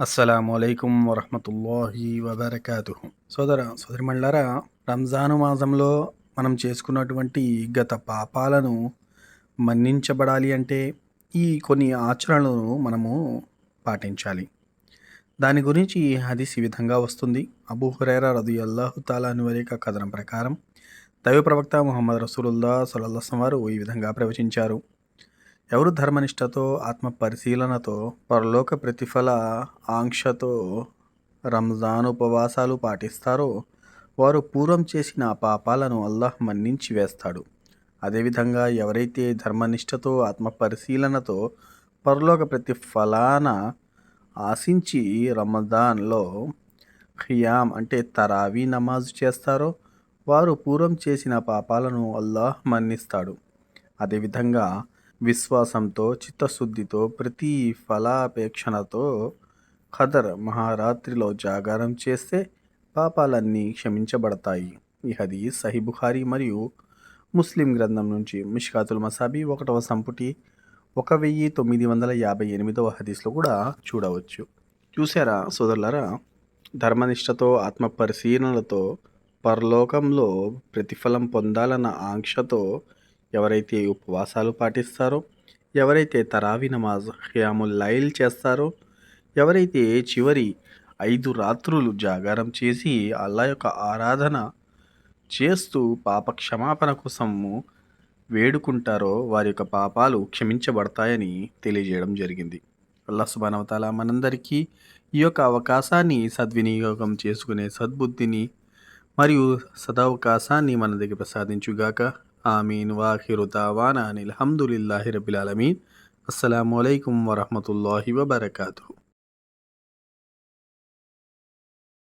అస్సలాము అలైకుం వరహమతుల్లాహి వబర్కాతు సోదర సోదరిమణులారా రంజాను మాసంలో మనం చేసుకున్నటువంటి గత పాపాలను మన్నించబడాలి అంటే ఈ కొన్ని ఆచరణలను మనము పాటించాలి. దాని గురించి హదీస్ ఈ విధంగా వస్తుంది. అబూ హురైరా రదు అల్లాహు తాలాను వరేక కథనం ప్రకారం దైవ ప్రవక్త మొహమ్మద్ రసూలుల్లా సలల్లాసం వారు ఈ విధంగా ప్రవచించారు. ఎవరు ధర్మనిష్టతో ఆత్మ పరిశీలనతో పరలోక ప్రతిఫల ఆంక్షతో రంజాన్ ఉపవాసాలు పాటిస్తారో వారు పూర్వం చేసిన పాపాలను అల్లాహ్ మన్నించి వేస్తాడు. అదేవిధంగా ఎవరైతే ధర్మనిష్టతో ఆత్మ పరిశీలనతో పరలోక ప్రతిఫలాన ఆశించి రమదాన్లో ఖియామ్ అంటే తరావీ నమాజ్ చేస్తారో వారు పూర్వం చేసిన పాపాలను అల్లాహ్ మన్నిస్తాడు. అదేవిధంగా విశ్వాసంతో చిత్తశుద్ధితో ప్రతి ఫలాపేక్షణతో ఖదర్ మహారాత్రిలో జాగారం చేస్తే పాపాలన్నీ క్షమించబడతాయి. ఈ హదీస్ సహీ బుఖారీ మరియు ముస్లిం గ్రంథం నుంచి మిష్కాతుల్ మసాబీ ఒకటవ సంపుటి ఒక వెయ్యి తొమ్మిది వందల యాభై ఎనిమిదవ హదీస్లో కూడా చూడవచ్చు. చూసారా సోదరులారా? ధర్మనిష్టతో ఆత్మ పరిశీలనలతో పరలోకంలో ప్రతిఫలం పొందాలన్న ఆంక్షతో ఎవరైతే ఉపవాసాలు పాటిస్తారో ఎవరైతే తరావి నమాజ్ హ్యాముల్ లైల్ చేస్తారో ఎవరైతే చివరి ఐదు రాత్రులు జాగారం చేసి అల్లా యొక్క ఆరాధన చేస్తూ పాప క్షమాపణ కోసము వేడుకుంటారో వారి యొక్క పాపాలు క్షమించబడతాయని తెలియజేయడం జరిగింది. అల్లా సుబానవతాల మనందరికీ ఈ యొక్క అవకాశాన్ని సద్వినియోగం చేసుకునే సద్బుద్ధిని మరియు సదవకాశాన్ని మన దగ్గర ప్రసాదించుగాక آمین وآخر دعوانا أن الحمد لله رب العالمين. السلام عليكم ورحمة الله وبركاته.